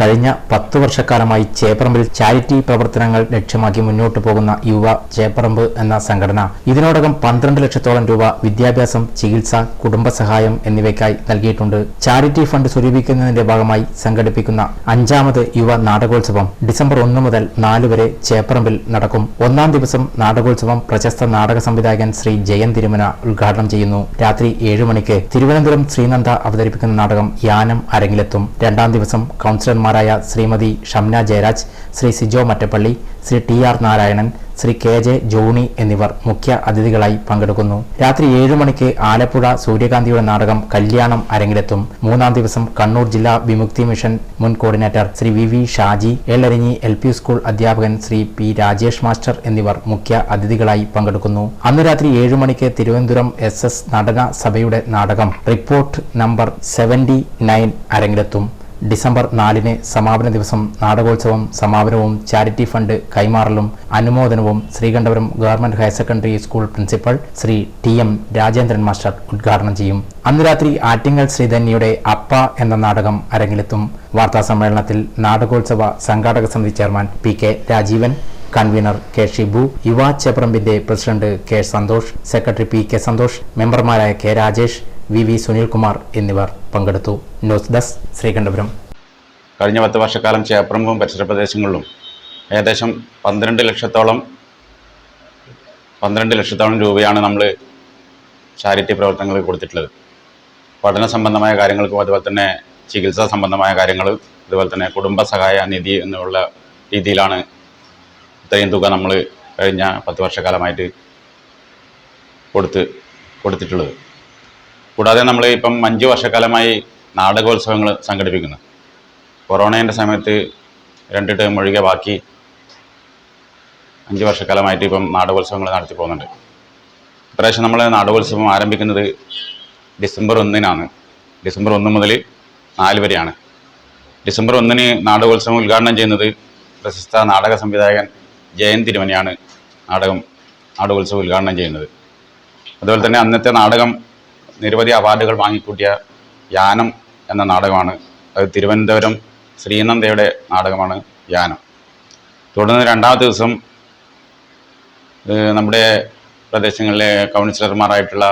കഴിഞ്ഞ പത്തു വർഷക്കാലമായി ചേപ്പറമ്പിൽ ചാരിറ്റി പ്രവർത്തനങ്ങൾ ലക്ഷ്യമാക്കി മുന്നോട്ടു പോകുന്ന യുവ ചേപ്പറമ്പ് എന്ന സംഘടന ഇതിനോടകം പന്ത്രണ്ട് ലക്ഷത്തോളം രൂപ വിദ്യാഭ്യാസം ചികിത്സ കുടുംബസഹായം എന്നിവയ്ക്കായി നൽകിയിട്ടുണ്ട്. ചാരിറ്റി ഫണ്ട് സ്വരൂപിക്കുന്നതിന്റെ ഭാഗമായി സംഘടിപ്പിക്കുന്ന അഞ്ചാമത് യുവ നാടകോത്സവം ഡിസംബർ ഒന്ന് മുതൽ നാല് വരെ ചേപ്പറമ്പിൽ നടക്കും. ഒന്നാം ദിവസം നാടകോത്സവം പ്രശസ്ത നാടക സംവിധായകൻ ശ്രീ ജയൻ തിരുമന ഉദ്ഘാടനം ചെയ്യുന്നു. രാത്രി ഏഴു മണിക്ക് തിരുവനന്തപുരം ശ്രീനന്ദ അവതരിപ്പിക്കുന്ന നാടകം യാനം അരങ്ങിലെത്തും. രണ്ടാം ദിവസം കൗൺസിലർമാരായ Shrimathi Shamna Jayaraj Shri Sijo Mattappally Shri T R Narayanan Shri K J Johny എന്നിവർ മുഖ്യ അതിഥികളായി പങ്കെടുക്കുന്നു. രാത്രി ഏഴു മണിക്ക് ആലപ്പുഴ സൂര്യകാന്തിയുടെ നാടകം കല്യാണം അരങ്ങിലെത്തും. മൂന്നാം ദിവസം കണ്ണൂർ ജില്ലാ വിമുക്തി മിഷൻ മുൻ coordinator Shri V V Shaji Elarinji L P school അധ്യാപകൻ ശ്രീ പി രാജേഷ് മാസ്റ്റർ എന്നിവർ മുഖ്യ അതിഥികളായി പങ്കെടുക്കുന്നു. അന്ന് രാത്രി ഏഴു മണിക്ക് തിരുവനന്തപുരം എസ് എസ് നടന സഭയുടെ നാടകം റിപ്പോർട്ട് നമ്പർ സെവന്റി നയൻ അരങ്ങിലെത്തും. ഡിസംബർ നാലിന് സമാപന ദിവസം നാടകോത്സവം സമാപനവും ചാരിറ്റി ഫണ്ട് കൈമാറലും അനുമോദനവും Sreekandapuram government higher secondary school principal Shri T M Rajendran master ഉദ്ഘാടനം ചെയ്യും. അന്ന് രാത്രി ആറ്റിങ്ങൽ ശ്രീധന്യയുടെ അപ്പ എന്ന നാടകം അരങ്ങിലെത്തും. വാർത്താ സമ്മേളനത്തിൽ നാടകോത്സവ സംഘാടക സമിതി chairman P K Rajeevan convener K Shibu Yuva ചേപ്രമ്പിന്റെ president K Santhosh secretary P K Santhosh മെമ്പർമാരായ K Rajesh V V Sunilkumar എന്നിവർ പങ്കെടുത്തു. News desk Sreekandapuram. കഴിഞ്ഞ പത്ത് വർഷക്കാലം ചേപ്രമ്പും പരിസര പ്രദേശങ്ങളിലും ഏകദേശം പന്ത്രണ്ട് ലക്ഷത്തോളം പന്ത്രണ്ട് ലക്ഷത്തോളം രൂപയാണ് നമ്മൾ ചാരിറ്റി പ്രവർത്തനങ്ങൾ കൊടുത്തിട്ടുള്ളത്. പഠന സംബന്ധമായ കാര്യങ്ങൾക്കും അതുപോലെ തന്നെ ചികിത്സാ സംബന്ധമായ കാര്യങ്ങൾ അതുപോലെ തന്നെ കുടുംബ സഹായ നിധി എന്നുള്ള രീതിയിലാണ് ഇത്രയും തുക നമ്മൾ കഴിഞ്ഞ പത്ത് വർഷക്കാലമായിട്ട് കൊടുത്ത് കൊടുത്തിട്ടുള്ളത്. കൂടാതെ നമ്മൾ ഇപ്പം അഞ്ച് വർഷക്കാലമായി നാടകോത്സവങ്ങൾ സംഘടിപ്പിക്കുന്നു. കൊറോണേന്റെ സമയത്ത് രണ്ട് ടേം ഒഴികെ ബാക്കി അഞ്ച് വർഷക്കാലമായിട്ട് ഇപ്പം നാടകോത്സവങ്ങൾ നടത്തി പോകുന്നുണ്ട്. ഇപ്രാവശ്യം നമ്മൾ നാടകോത്സവം ആരംഭിക്കുന്നത് ഡിസംബർ ഒന്നിനാണ്. ഡിസംബർ ഒന്ന് മുതൽ നാല് വരെയാണ്. ഡിസംബർ ഒന്നിന് നാടകോത്സവം ഉദ്ഘാടനം ചെയ്യുന്നത് പ്രശസ്ത നാടക സംവിധായകൻ ജയൻ തിരുമനിയാണ് നാടകം നാടകോത്സവം ഉദ്ഘാടനം ചെയ്യുന്നത്. അതുപോലെ തന്നെ അന്നത്തെ നാടകം നിരവധി അവാർഡുകൾ വാങ്ങിക്കൂട്ടിയ യാനം എന്ന നാടകമാണ്. അത് തിരുവനന്തപുരം ശ്രീനന്ദയുടെ നാടകമാണ് യാനം. തുടർന്ന് രണ്ടാമത്തെ ദിവസം നമ്മുടെ പ്രദേശങ്ങളിലെ കൗൺസിലർമാരായിട്ടുള്ള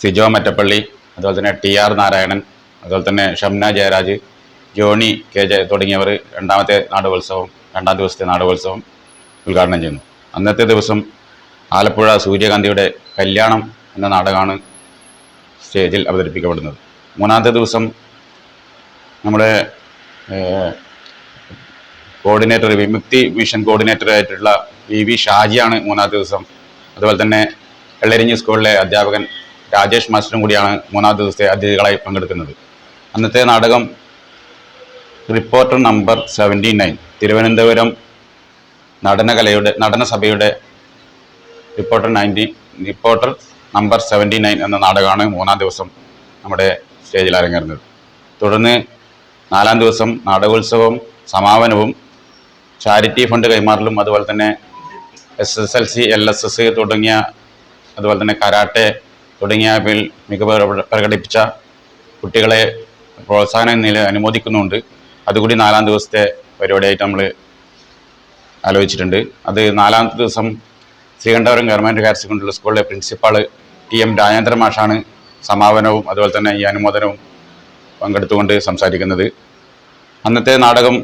സിജോ മറ്റപ്പള്ളി അതുപോലെ തന്നെ ടി ആർ നാരായണൻ അതുപോലെ തന്നെ ഷംന ജയരാജ് ജോണി കെ ജെ തുടങ്ങിയവർ രണ്ടാമത്തെ നാടകോത്സവം രണ്ടാം ദിവസത്തെ നാടകോത്സവം ഉദ്ഘാടനം ചെയ്യുന്നു. അന്നത്തെ ദിവസം ആലപ്പുഴ സൂര്യകാന്തിയുടെ കല്യാണം എന്ന നാടകമാണ് സ്റ്റേജിൽ അവതരിപ്പിക്കപ്പെടുന്നത്. മൂന്നാമത്തെ ദിവസം നമ്മുടെ കോർഡിനേറ്റർ വിമുക്തി മിഷൻ കോർഡിനേറ്റർ ആയിട്ടുള്ള വി വി ഷാജിയാണ് മൂന്നാമത്തെ ദിവസം. അതുപോലെ തന്നെ വെള്ളരിഞ്ഞ് സ്കൂളിലെ അധ്യാപകൻ രാജേഷ് മാസ്റ്ററും കൂടിയാണ് മൂന്നാമത്തെ ദിവസത്തെ അതിഥികളായി പങ്കെടുക്കുന്നത്. അന്നത്തെ നാടകം reporter number seventy nine Thiruvananthapuram നടനകലയുടെ നടനസഭയുടെ reporter ninety reporter number seventy nine എന്ന നാടകമാണ് മൂന്നാം ദിവസം നമ്മുടെ സ്റ്റേജിൽ അരങ്ങേറുന്നത്. തുടർന്ന് നാലാം ദിവസം നാടകോത്സവം സമാപനവും ചാരിറ്റി ഫണ്ട് കൈമാറലും അതുപോലെ തന്നെ S S L C L S S തുടങ്ങിയ അതുപോലെ തന്നെ കരാട്ടെ തുടങ്ങിയവയിൽ മികവ് പ്രക- പ്രകടിപ്പിച്ച കുട്ടികളെ പ്രോത്സാഹന നില അനുമോദിക്കുന്നുണ്ട്. അതുകൂടി നാലാം ദിവസത്തെ പരിപാടിയായിട്ട് നമ്മൾ ആലോചിച്ചിട്ടുണ്ട്. അത് നാലാമത്തെ ദിവസം ശ്രീകണ്ഠപുരം ഗവൺമെന്റ് ഹയർ സെക്കൻഡറി സ്കൂളിലെ പ്രിൻസിപ്പാൾ ടി എം രാജേന്ദ്ര മാഷാണ് സമാപനവും അതുപോലെ തന്നെ ഈ അനുമോദനവും പങ്കെടുത്തുകൊണ്ട് സംസാരിക്കുന്നത്. അന്നത്തെ നാടകം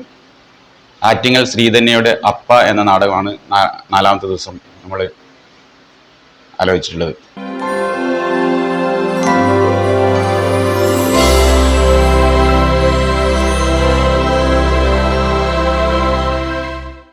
ആറ്റിങ്ങൽ ശ്രീധന്യയുടെ അപ്പ എന്ന നാടകമാണ് നാലാമത്തെ ദിവസം നമ്മൾ ആലോചിച്ചിട്ടുള്ളത്.